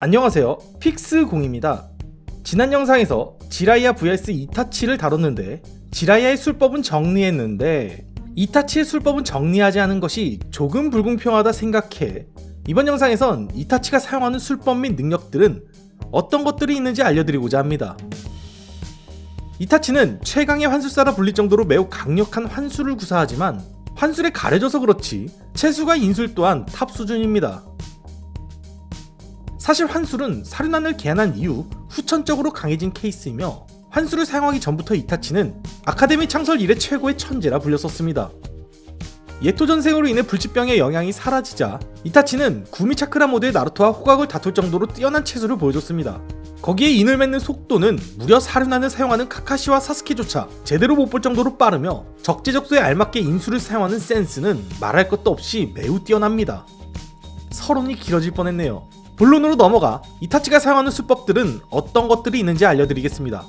안녕하세요. 픽스공입니다. 지난 영상에서 지라이아 vs 이타치를 다뤘는데 지라이아의 술법은 정리했는데 이타치의 술법은 정리하지 않은 것이 조금 불공평하다 생각해. 이번 영상에선 이타치가 사용하는 술법 및 능력들은 어떤 것들이 있는지 알려드리고자 합니다. 이타치는 최강의 환술사라 불릴 정도로 매우 강력한 환술을 구사하지만 환술에 가려져서 그렇지 채수가 인술 또한 탑 수준입니다 사실 환술은 사륜안을 개한한 이후 후천적으로 강해진 케이스이며 환술을 사용하기 전부터 이타치는 아카데미 창설 이래 최고의 천재라 불렸었습니다. 예토 전생으로 인해 불치병의 영향이 사라지자 이타치는 구미 차크라 모드의 나루토와 호각을 다툴 정도로 뛰어난 체수를 보여줬습니다. 거기에 인을 맺는 속도는 무려 사륜안을 사용하는 카카시와 사스케조차 제대로 못 볼 정도로 빠르며 적재적소에 알맞게 인수를 사용하는 센스는 말할 것도 없이 매우 뛰어납니다. 서론이 길어질 뻔했네요. 본론으로 넘어가 이타치가 사용하는 수법들은 어떤 것들이 있는지 알려드리겠습니다.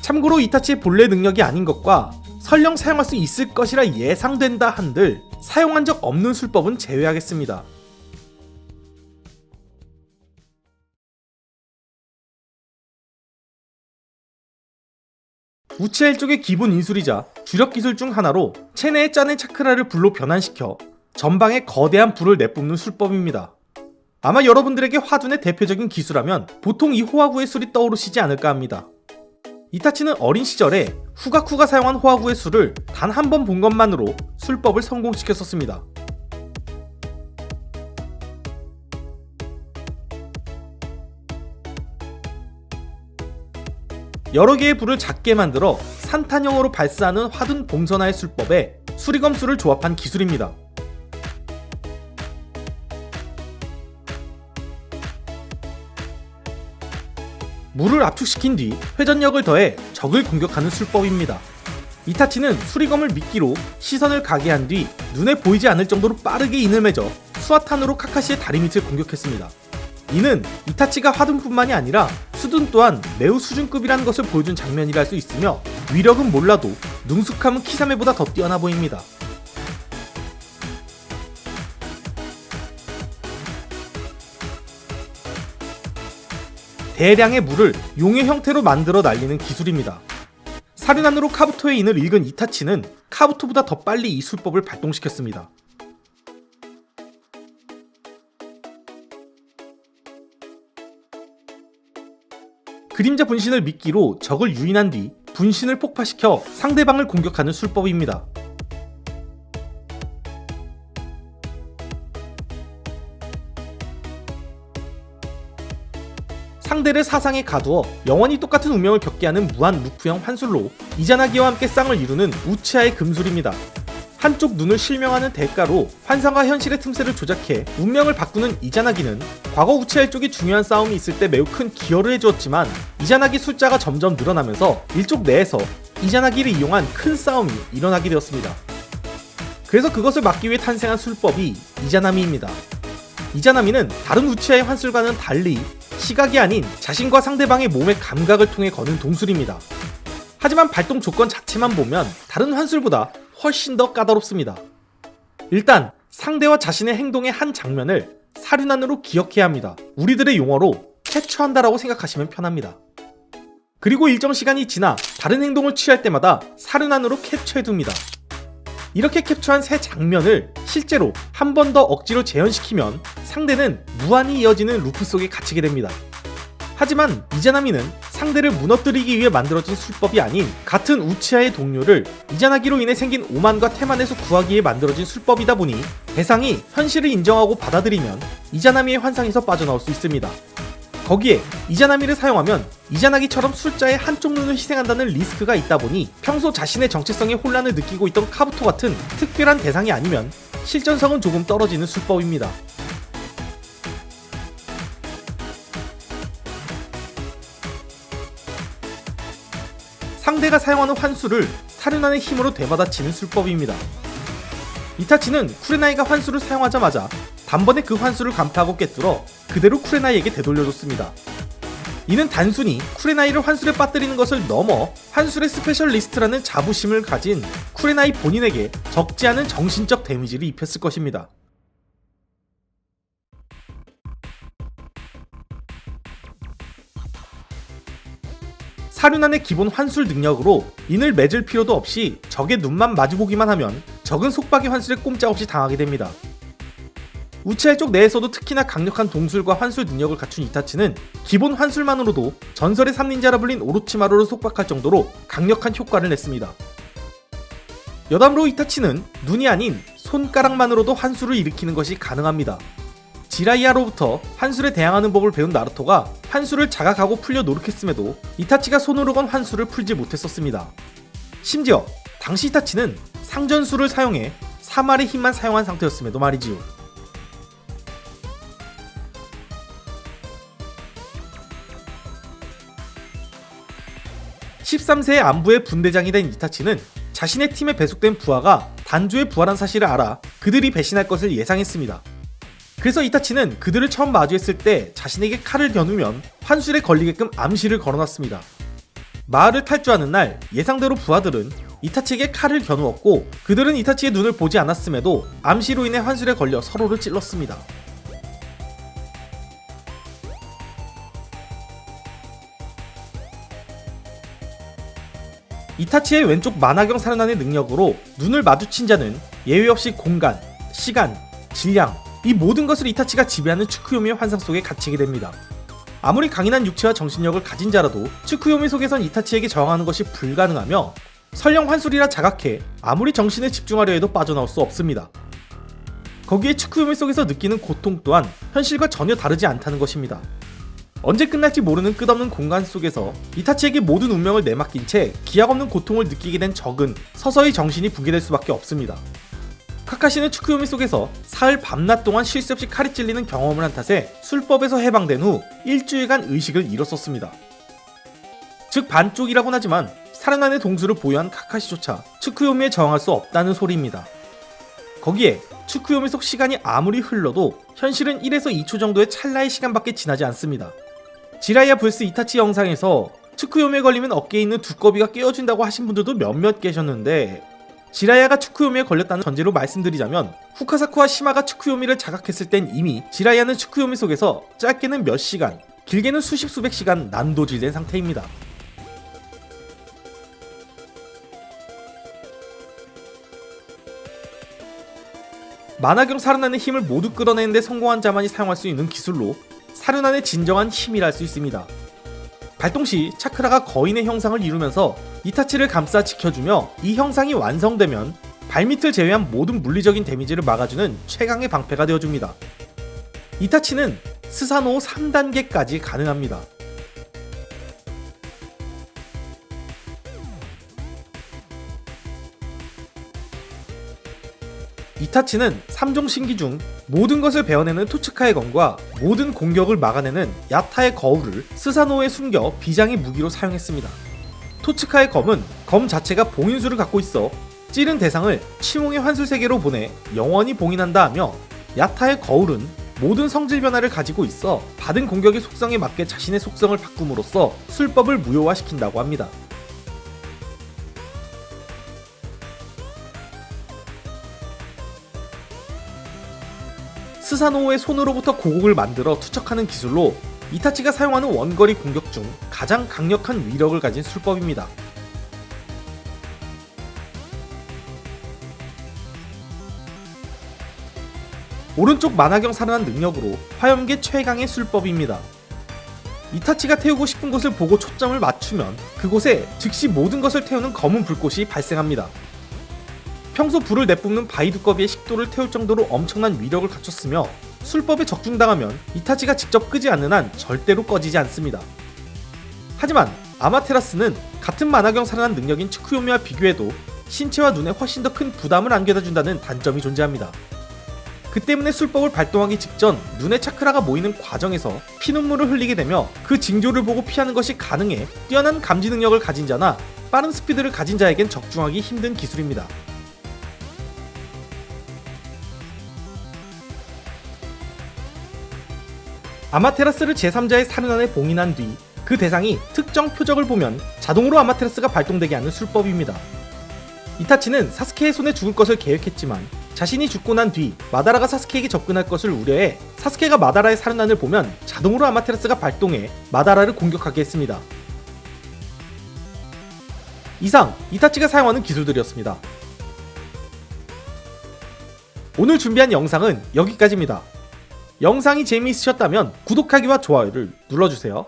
참고로 이타치의 본래 능력이 아닌 것과 설령 사용할 수 있을 것이라 예상된다 한들 사용한 적 없는 술법은 제외하겠습니다. 우치아 일족의 기본 인술이자 주력 기술 중 하나로 체내의 짠의 차크라를 불로 변환시켜 전방에 거대한 불을 내뿜는 술법입니다. 아마 여러분들에게 화둔의 대표적인 기술하면 보통 이 호화구의 술이 떠오르시지 않을까 합니다. 이타치는 어린 시절에 후가쿠가 사용한 호화구의 술을 단 한 번 본 것만으로 술법을 성공시켰었습니다. 여러 개의 불을 작게 만들어 산탄형으로 발사하는 화둔 봉선화의 술법에 수리검수를 조합한 기술입니다. 물을 압축시킨 뒤 회전력을 더해 적을 공격하는 술법입니다. 이타치는 수리검을 미끼로 시선을 가게 한 뒤 눈에 보이지 않을 정도로 빠르게 인을 맺어 수화탄으로 카카시의 다리 밑을 공격했습니다. 이는 이타치가 화둔뿐만이 아니라 수둔 또한 매우 수준급이라는 것을 보여준 장면이라 할 수 있으며 위력은 몰라도 능숙함은 키사메보다 더 뛰어나 보입니다. 대량의 물을 용의 형태로 만들어 날리는 기술입니다. 사륜안으로 카부토의 인을 읽은 이타치는 카부토보다 더 빨리 이 술법을 발동시켰습니다. 그림자 분신을 미끼로 적을 유인한 뒤 분신을 폭파시켜 상대방을 공격하는 술법입니다. 상대를 사상에 가두어 영원히 똑같은 운명을 겪게 하는 무한 루프형 환술로 이자나기와 함께 쌍을 이루는 우치아의 금술입니다. 한쪽 눈을 실명하는 대가로 환상과 현실의 틈새를 조작해 운명을 바꾸는 이자나기는 과거 우치아 일족이 중요한 싸움이 있을 때 매우 큰 기여를 해주었지만 이자나기 숫자가 점점 늘어나면서 일족 내에서 이자나기를 이용한 큰 싸움이 일어나게 되었습니다. 그래서 그것을 막기 위해 탄생한 술법이 이자나미입니다. 이자나미는 다른 우치아의 환술과는 달리 시각이 아닌 자신과 상대방의 몸의 감각을 통해 거는 동술입니다. 하지만 발동 조건 자체만 보면 다른 환술보다 훨씬 더 까다롭습니다. 일단 상대와 자신의 행동의 한 장면을 사륜안으로 기억해야 합니다. 우리들의 용어로 캡처한다라고 생각하시면 편합니다. 그리고 일정 시간이 지나 다른 행동을 취할 때마다 사륜안으로 캡처해둡니다. 이렇게 캡처한 새 장면을 실제로 한 번 더 억지로 재현시키면 상대는 무한히 이어지는 루프 속에 갇히게 됩니다. 하지만 이자나미는 상대를 무너뜨리기 위해 만들어진 술법이 아닌 같은 우치아의 동료를 이자나기로 인해 생긴 오만과 태만에서 구하기 위해 만들어진 술법이다 보니 대상이 현실을 인정하고 받아들이면 이자나미의 환상에서 빠져나올 수 있습니다. 거기에 이자나미를 사용하면 이자나기처럼 숫자의 한쪽 눈을 희생한다는 리스크가 있다 보니 평소 자신의 정체성에 혼란을 느끼고 있던 카부토 같은 특별한 대상이 아니면 실전성은 조금 떨어지는 술법입니다. 상대가 사용하는 환수를 사륜안의 힘으로 되받아치는 술법입니다. 이타치는 쿠레나이가 환수를 사용하자마자 단번에 그 환수를 간파하고 꿰뚫어 그대로 쿠레나이에게 되돌려줬습니다. 이는 단순히 쿠레나이를 환술에 빠뜨리는 것을 넘어 환술의 스페셜리스트라는 자부심을 가진 쿠레나이 본인에게 적지 않은 정신적 데미지를 입혔을 것입니다. 사륜안의 기본 환술 능력으로 인을 맺을 필요도 없이 적의 눈만 마주보기만 하면 적은 속박의 환술에 꼼짝없이 당하게 됩니다. 우치알 쪽 내에서도 특히나 강력한 동술과 환술 능력을 갖춘 이타치는 기본 환술만으로도 전설의 삼닌자라 불린 오로치마루를 속박할 정도로 강력한 효과를 냈습니다. 여담으로 이타치는 눈이 아닌 손가락만으로도 환술을 일으키는 것이 가능합니다. 지라이아로부터 환술에 대항하는 법을 배운 나루토가 환술을 자각하고 풀려 노력했음에도 이타치가 손으로 건 환술을 풀지 못했었습니다. 심지어 당시 이타치는 상전술을 사용해 3알의 힘만 사용한 상태였음에도 말이지요. 13세의 안부의 분대장이 된 이타치는 자신의 팀에 배속된 부하가 단조에 부활한 사실을 알아 그들이 배신할 것을 예상했습니다. 그래서 이타치는 그들을 처음 마주했을 때 자신에게 칼을 겨누면 환술에 걸리게끔 암시를 걸어놨습니다. 마을을 탈주하는 날 예상대로 부하들은 이타치에게 칼을 겨누었고 그들은 이타치의 눈을 보지 않았음에도 암시로 인해 환술에 걸려 서로를 찔렀습니다. 이타치의 왼쪽 만화경 살아나는 능력으로 눈을 마주친 자는 예외 없이 공간, 시간, 질량 이 모든 것을 이타치가 지배하는 츠쿠요미의 환상 속에 갇히게 됩니다. 아무리 강인한 육체와 정신력을 가진 자라도 츠쿠요미 속에선 이타치에게 저항하는 것이 불가능하며 설령 환술이라 자각해 아무리 정신을 집중하려 해도 빠져나올 수 없습니다. 거기에 츠쿠요미 속에서 느끼는 고통 또한 현실과 전혀 다르지 않다는 것입니다. 언제 끝날지 모르는 끝없는 공간 속에서 이타치에게 모든 운명을 내맡긴 채 기약 없는 고통을 느끼게 된 적은 서서히 정신이 붕괴될 수밖에 없습니다. 카카시는 축구요미 속에서 사흘 밤낮 동안 쉴새 없이 칼이 찔리는 경험을 한 탓에 술법에서 해방된 후 일주일간 의식을 잃었었습니다. 즉 반쪽이라곤 하지만 살아난의 동수를 보유한 카카시조차 축구요미에 저항할 수 없다는 소리입니다. 거기에 축구요미 속 시간이 아무리 흘러도 현실은 1에서 2초 정도의 찰나의 시간밖에 지나지 않습니다. 지라이아 불스 이타치 영상에서 축구요미에 걸리면 어깨에 있는 두꺼비가 깨어진다고 하신 분들도 몇몇 계셨는데 지라이아가 축구요미에 걸렸다는 전제로 말씀드리자면 후카사쿠와 시마가 축구요미를 자각했을 땐 이미 지라이아는 축구요미 속에서 짧게는 몇 시간, 길게는 수십 수백 시간 난도질된 상태입니다. 만화경 살아나는 힘을 모두 끌어내는데 성공한 자만이 사용할 수 있는 기술로 사륜안의 진정한 힘이라 할수 있습니다. 발동 시 차크라가 거인의 형상을 이루면서 이타치를 감싸 지켜주며 이 형상이 완성되면 발밑을 제외한 모든 물리적인 데미지를 막아주는 최강의 방패가 되어줍니다. 이타치는 스사노 3단계까지 가능합니다. 이타치는 3종 신기 중 모든 것을 베어내는 토츠카의 검과 모든 공격을 막아내는 야타의 거울을 스사노에 숨겨 비장의 무기로 사용했습니다. 토츠카의 검은 검 자체가 봉인수를 갖고 있어 찌른 대상을 치몽의 환술 세계로 보내 영원히 봉인한다 하며 야타의 거울은 모든 성질 변화를 가지고 있어 받은 공격의 속성에 맞게 자신의 속성을 바꿈으로써 술법을 무효화시킨다고 합니다. 스사노의 손으로부터 고국을 만들어 투척하는 기술로 이타치가 사용하는 원거리 공격 중 가장 강력한 위력을 가진 술법입니다. 오른쪽 만화경 살아난 능력으로 화염계 최강의 술법입니다. 이타치가 태우고 싶은 곳을 보고 초점을 맞추면 그곳에 즉시 모든 것을 태우는 검은 불꽃이 발생합니다. 평소 불을 내뿜는 바위 두꺼비의 식도를 태울 정도로 엄청난 위력을 갖췄으며 술법에 적중당하면 이타치가 직접 끄지 않는 한 절대로 꺼지지 않습니다. 하지만 아마테라스는 같은 만화경 살아난 능력인 츠쿠요미와 비교해도 신체와 눈에 훨씬 더 큰 부담을 안겨다 준다는 단점이 존재합니다. 그 때문에 술법을 발동하기 직전 눈에 차크라가 모이는 과정에서 피눈물을 흘리게 되며 그 징조를 보고 피하는 것이 가능해 뛰어난 감지 능력을 가진 자나 빠른 스피드를 가진 자에겐 적중하기 힘든 기술입니다. 아마테라스를 제3자의 살인안에 봉인한 뒤 그 대상이 특정 표적을 보면 자동으로 아마테라스가 발동되게 하는 술법입니다. 이타치는 사스케의 손에 죽을 것을 계획했지만 자신이 죽고 난 뒤 마다라가 사스케에게 접근할 것을 우려해 사스케가 마다라의 살인안을 보면 자동으로 아마테라스가 발동해 마다라를 공격하게 했습니다. 이상 이타치가 사용하는 기술들이었습니다. 오늘 준비한 영상은 여기까지입니다. 영상이 재미있으셨다면 구독하기와 좋아요를 눌러주세요.